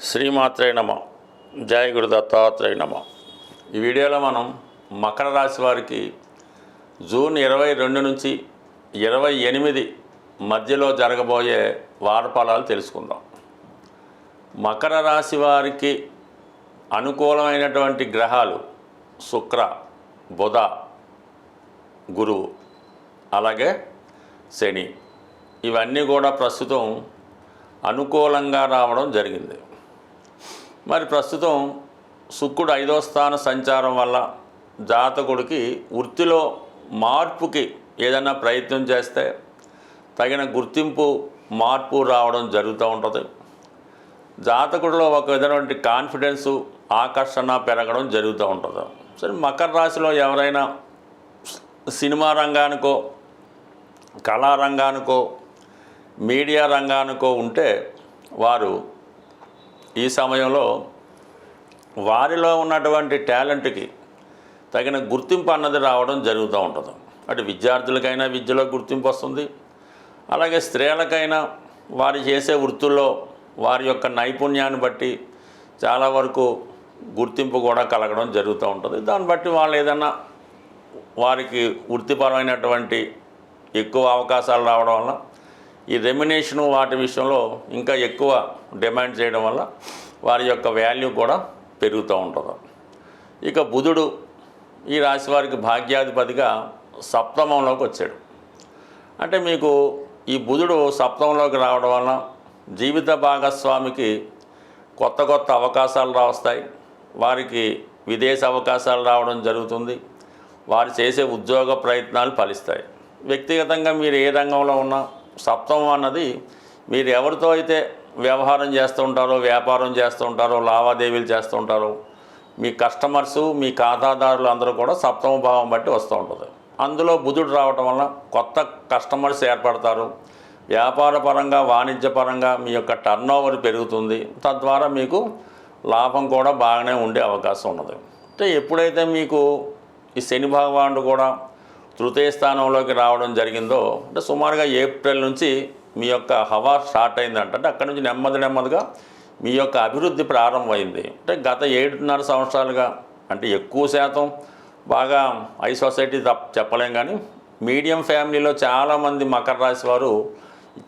శ్రీమాత్రే నమ. జయ గురు దత్తాత్రేయ నమ. ఈ వీడియోలో మనం మకర రాశి వారికి జూన్ ఇరవై రెండు నుంచి ఇరవై ఎనిమిది మధ్యలో జరగబోయే వారఫలాలు తెలుసుకుందాం. మకర రాశి వారికి అనుకూలమైనటువంటి గ్రహాలు శుక్ర బుధ గురువు అలాగే శని. ఇవన్నీ కూడా ప్రస్తుతం అనుకూలంగా రావడం జరిగింది. మరి ప్రస్తుతం శుక్రుడు ఐదో స్థాన సంచారం వల్ల జాతకుడికి వృత్తిలో మార్పుకి ఏదైనా ప్రయత్నం చేస్తే తగిన గుర్తింపు మార్పు రావడం జరుగుతూ ఉంటుంది. జాతకుడిలో ఒక విధమైనటువంటి కాన్ఫిడెన్సు ఆకర్షణ పెరగడం జరుగుతూ ఉంటుంది. సరే మకర రాశిలో ఎవరైనా సినిమా రంగానికో కళారంగానికో మీడియా రంగానికో ఉంటే వారు ఈ సమయంలో వారిలో ఉన్నటువంటి టాలెంట్కి తగిన గుర్తింపు అన్నది రావడం జరుగుతూ ఉంటుంది. అటు విద్యార్థులకైనా విద్యలో గుర్తింపు వస్తుంది. అలాగే స్త్రీలకైనా వారు చేసే వృత్తుల్లో వారి యొక్క నైపుణ్యాన్ని బట్టి చాలా వరకు గుర్తింపు కూడా కలగడం జరుగుతూ ఉంటుంది. దాన్ని బట్టి వాళ్ళు ఏదైనా వారికి వృత్తిపరమైనటువంటి ఎక్కువ అవకాశాలు రావడం వల్ల ఈ రెమ్యునేషను వాటి విషయంలో ఇంకా ఎక్కువ డిమాండ్ చేయడం వల్ల వారి యొక్క వాల్యూ కూడా పెరుగుతూ ఉంటుంది. ఇక బుధుడు ఈ రాశి వారికి భాగ్యాధిపతిగా సప్తమంలోకి వచ్చాడు. అంటే మీకు ఈ బుధుడు సప్తమంలోకి రావడం వలన జీవిత భాగస్వామికి కొత్త కొత్త అవకాశాలు రావస్తాయి వారికి విదేశ అవకాశాలు రావడం జరుగుతుంది. వారు చేసే ఉద్యోగ ప్రయత్నాలు ఫలిస్తాయి. వ్యక్తిగతంగా మీరు ఏ రంగంలో ఉన్నా సప్తమం అన్నది మీరు ఎవరితో అయితే వ్యవహారం చేస్తూ ఉంటారో వ్యాపారం చేస్తూ ఉంటారో లావాదేవీలు చేస్తూ ఉంటారో మీ కస్టమర్సు మీ ఖాతాదారులు అందరూ కూడా సప్తమ భావం బట్టి వస్తూ ఉంటుంది. అందులో బుధుడు రావటం వల్ల కొత్త కస్టమర్స్ ఏర్పడతారు. వ్యాపార పరంగా వాణిజ్యపరంగా మీ యొక్క టర్న్ ఓవర్ పెరుగుతుంది. తద్వారా మీకు లాభం కూడా బాగానే ఉండే అవకాశం ఉన్నది. అంటే ఎప్పుడైతే మీకు ఈ శని భగవానుడు కూడా తృతీయ స్థానంలోకి రావడం జరిగిందో అంటే సుమారుగా ఏప్రిల్ నుంచి మీ యొక్క హవా స్టార్ట్ అయిందంట. అంటే అక్కడి నుంచి నెమ్మది నెమ్మదిగా మీ యొక్క అభివృద్ధి ప్రారంభమైంది. అంటే గత ఏడున్నర సంవత్సరాలుగా అంటే ఎక్కువ శాతం బాగా ఐ సొసైటీ తప్ప చెప్పలేం కానీ మీడియం ఫ్యామిలీలో చాలామంది మకర రాశి వారు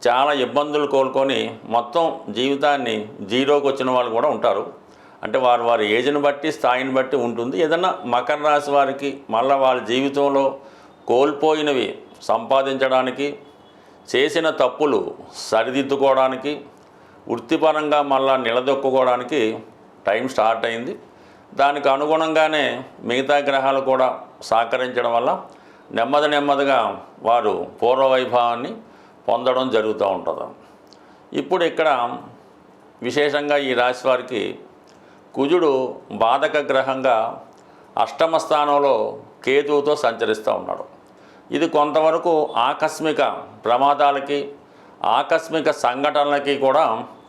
చాలా ఇబ్బందులు కోలుకొని మొత్తం జీవితాన్ని జీరోకి వచ్చిన వాళ్ళు కూడా ఉంటారు. అంటే వారు వారి ఏజ్ని బట్టి స్థాయిని బట్టి ఉంటుంది. ఏదన్నా మకర రాశి వారికి మళ్ళీ వాళ్ళ జీవితంలో కోల్పోయినవి సంపాదించడానికి చేసిన తప్పులు సరిదిద్దుకోవడానికి వృత్తిపరంగా మళ్ళా నిలదొక్కుకోవడానికి టైం స్టార్ట్ అయింది. దానికి అనుగుణంగానే మిగతా గ్రహాలు కూడా సహకరించడం వల్ల నెమ్మది నెమ్మదిగా వారు పూర్వ వైభవాన్ని పొందడం జరుగుతూ ఉంటుంది. ఇప్పుడు ఇక్కడ విశేషంగా ఈ రాశి వారికి కుజుడు బాధక గ్రహంగా అష్టమ స్థానంలో కేతువుతో సంచరిస్తూ ఉన్నాడు. ఇది కొంతవరకు ఆకస్మిక ప్రమాదాలకి ఆకస్మిక సంఘటనలకి కూడా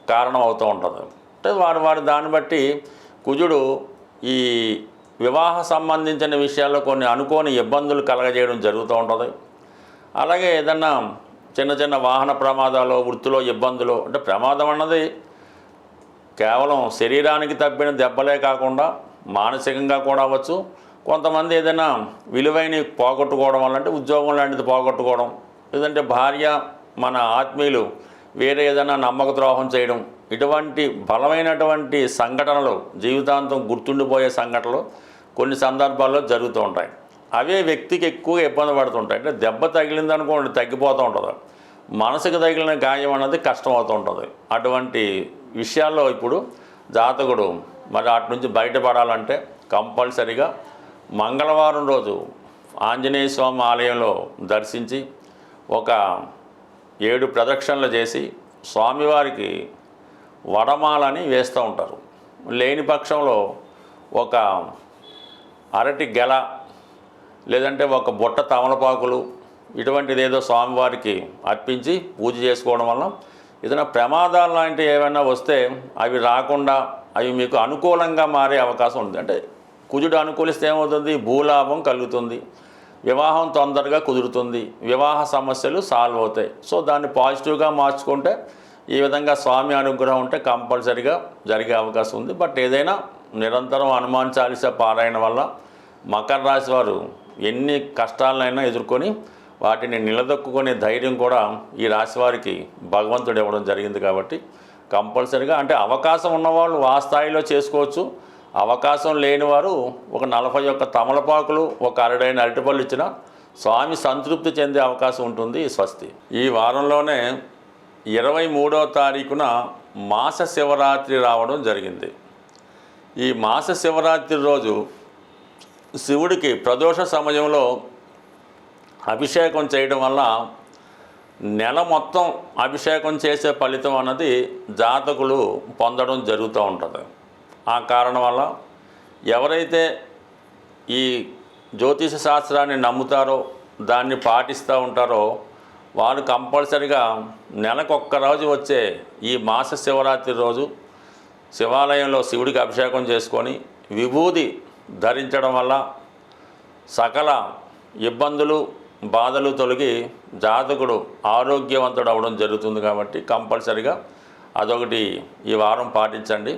కారణం అవుతూ ఉంటుంది. అంటే వారు వారి దాన్ని బట్టి కుజుడు ఈ వివాహ సంబంధించిన విషయాల్లో కొన్ని అనుకోని ఇబ్బందులు కలగజేయడం జరుగుతూ ఉంటుంది. అలాగే ఏదన్నా చిన్న చిన్న వాహన ప్రమాదాలు వృత్తిలో ఇబ్బందులు అంటే ప్రమాదం అన్నది కేవలం శరీరానికి తప్పిన దెబ్బలే కాకుండా మానసికంగా కూడా అవ్వచ్చు కొంతమంది ఏదైనా విలువైన పోగొట్టుకోవడం వల్ల అంటే ఉద్యోగం లాంటిది పోగొట్టుకోవడం. లేదంటే భార్య మన ఆత్మీయులు వేరే ఏదైనా నమ్మక ద్రోహం చేయడం. ఇటువంటి బలమైనటువంటి సంఘటనలు జీవితాంతం గుర్తుండిపోయే సంఘటనలు కొన్ని సందర్భాల్లో జరుగుతూ ఉంటాయి. అవే వ్యక్తికి ఎక్కువ ఇబ్బంది పడుతుంటాయి. అంటే దెబ్బ తగిలింది అనుకోండి తగ్గిపోతూ ఉంటుంది. మనసుకు తగిలిన గాయం అన్నది కష్టం అవుతూ ఉంటుంది. అటువంటి విషయాల్లో ఇప్పుడు జాతకుడు మరి అటు నుంచి బయటపడాలంటే కంపల్సరిగా మంగళవారం రోజు ఆంజనేయ స్వామి ఆలయంలో దర్శించి ఒక ఏడు ప్రదక్షిణలు చేసి స్వామివారికి వడమాలని వేస్తూ ఉంటారు. లేని పక్షంలో ఒక అరటి గెల లేదంటే ఒక బుట్ట తమలపాకులు ఇటువంటిది ఏదో స్వామివారికి అర్పించి పూజ చేసుకోవడం వల్ల ఏదైనా ప్రమాదాలు లాంటివి ఏమైనా వస్తే అవి రాకుండా అవి మీకు అనుకూలంగా మారే అవకాశం ఉంది. అంటే కుజుడు అనుకూలిస్తే ఏమవుతుంది? భూలాభం కలుగుతుంది. వివాహం తొందరగా కుదురుతుంది. వివాహ సమస్యలు సాల్వ్ అవుతాయి. సో దాన్ని పాజిటివ్గా మార్చుకుంటే ఈ విధంగా స్వామి అనుగ్రహం ఉంటే కంపల్సరిగా జరిగే అవకాశం ఉంది. బట్ ఏదైనా నిరంతరం హనుమాన్ చాలీసా పారాయణ వల్ల మకర రాశి వారు ఎన్ని కష్టాలనైనా ఎదుర్కొని వాటిని నిలదొక్కునే ధైర్యం కూడా ఈ రాశి వారికి భగవంతుడు ఇవ్వడం జరిగింది కాబట్టి కంపల్సరిగా అంటే అవకాశం ఉన్నవాళ్ళు ఆ స్థాయిలో చేసుకోవచ్చు. అవకాశం లేనివారు ఒక నలభై ఒక్క తమలపాకులు ఒక అరడైన అరటిపళ్ళు ఇచ్చిన స్వామి సంతృప్తి చెందే అవకాశం ఉంటుంది స్వస్తి. ఈ వారంలోనే ఇరవై మూడవ తారీఖున మాస శివరాత్రి రావడం జరిగింది. ఈ మాస శివరాత్రి రోజు శివుడికి ప్రదోష సమయంలో అభిషేకం చేయడం వల్ల నెల మొత్తం అభిషేకం చేసే ఫలితం అన్నది జాతకులు పొందడం జరుగుతూ ఉంటుంది. ఆ కారణం వల్ల ఎవరైతే ఈ జ్యోతిష శాస్త్రాన్ని నమ్ముతారో దాన్ని పాటిస్తూ ఉంటారో వారు కంపల్సరిగా నెలకొక్క రోజు వచ్చే ఈ మాస శివరాత్రి రోజు శివాలయంలో శివుడికి అభిషేకం చేసుకొని విభూది ధరించడం వల్ల సకల ఇబ్బందులు బాధలు తొలగి జాతకుడు ఆరోగ్యవంతుడు అవ్వడం జరుగుతుంది కాబట్టి కంపల్సరిగా అదొకటి ఈ వారం పాటించండి.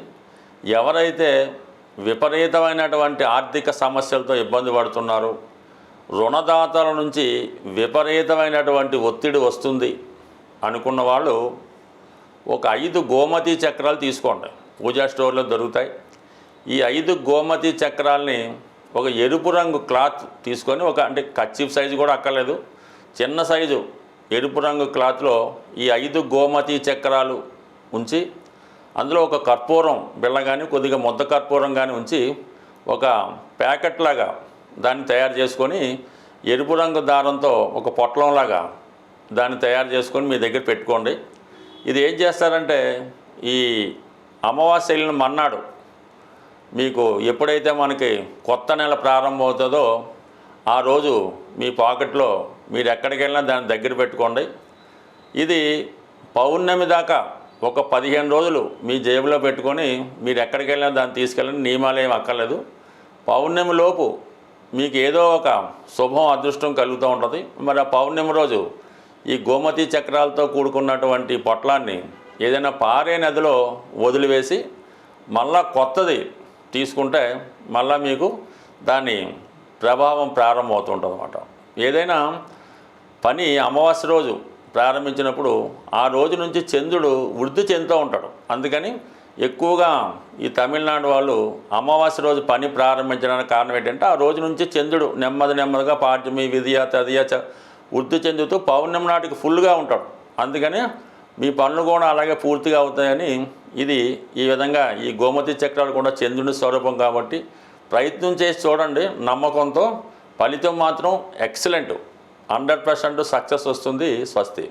ఎవరైతే విపరీతమైనటువంటి ఆర్థిక సమస్యలతో ఇబ్బంది పడుతున్నారో రుణదాతల నుంచి విపరీతమైనటువంటి ఒత్తిడి వస్తుంది అనుకున్న వాళ్ళు ఒక ఐదు గోమతి చక్రాలు తీసుకోండి. పూజా స్టోర్లో దొరుకుతాయి. ఈ ఐదు గోమతి చక్రాల్ని ఒక ఎరుపు రంగు క్లాత్ తీసుకొని ఒక అంటే కచ్చిప్ సైజు కూడా అక్కర్లేదు. చిన్న సైజు ఎరుపు రంగు క్లాత్లో ఈ ఐదు గోమతి చక్రాలు ఉంచి అందులో ఒక కర్పూరం బిళ్ళ కానీ కొద్దిగా ముద్ద కర్పూరం కానీ ఉంచి ఒక ప్యాకెట్ లాగా దాన్ని తయారు చేసుకొని ఎరుపు రంగు దారంతో ఒక పొట్లంలాగా దాన్ని తయారు చేసుకొని మీ దగ్గర పెట్టుకోండి. ఇది ఏం చేస్తారంటే ఈ అమావాస్యలను మన్నాడు మీకు ఎప్పుడైతే మనకి కొత్త నెల ప్రారంభం అవుతుందో ఆ రోజు మీ పాకెట్లో మీరు ఎక్కడికి వెళ్ళినా దాన్ని దగ్గర పెట్టుకోండి. ఇది పౌర్ణమి దాకా ఒక పదిహేను రోజులు మీ జేబులో పెట్టుకొని మీరు ఎక్కడికి వెళ్ళినా దాన్ని తీసుకెళ్ళని నియమాలు ఏం అక్కర్లేదు. పౌర్ణమి లోపు మీకు ఏదో ఒక శుభం అదృష్టం కలుగుతూ ఉంటుంది. మరి ఆ పౌర్ణమి రోజు ఈ గోమతి చక్రాలతో కూడుకున్నటువంటి పొట్లాన్ని ఏదైనా పారే నదిలో వదిలివేసి మళ్ళా కొత్తది తీసుకుంటే మళ్ళా మీకు దాని ప్రభావం ప్రారంభమవుతుంటుంది అనమాట ఏదైనా పని అమావాస్య రోజు ప్రారంభించినప్పుడు ఆ రోజు నుంచి చంద్రుడు వృద్ధి చెందుతూ ఉంటాడు. అందుకని ఎక్కువగా ఈ తమిళనాడు వాళ్ళు అమావాస్య రోజు పని ప్రారంభించడానికి కారణం ఏంటంటే ఆ రోజు నుంచి చంద్రుడు నెమ్మది నెమ్మదిగా పాఠ్యమి విధియ తదియ చ వృద్ధి చెందుతూ పౌర్ణమి నాటికి ఫుల్గా ఉంటాడు. అందుకని మీ పనులు కూడా అలాగే పూర్తిగా అవుతాయని ఇది ఈ విధంగా ఈ గోమతి చక్రాలు కూడా చంద్రుని స్వరూపం కాబట్టి ప్రయత్నం చేసి చూడండి. నమ్మకంతో ఫలితం మాత్రం ఎక్సలెంట్. హండ్రెడ్ పర్సెంట్ సక్సెస్ వస్తుంది స్వస్తి.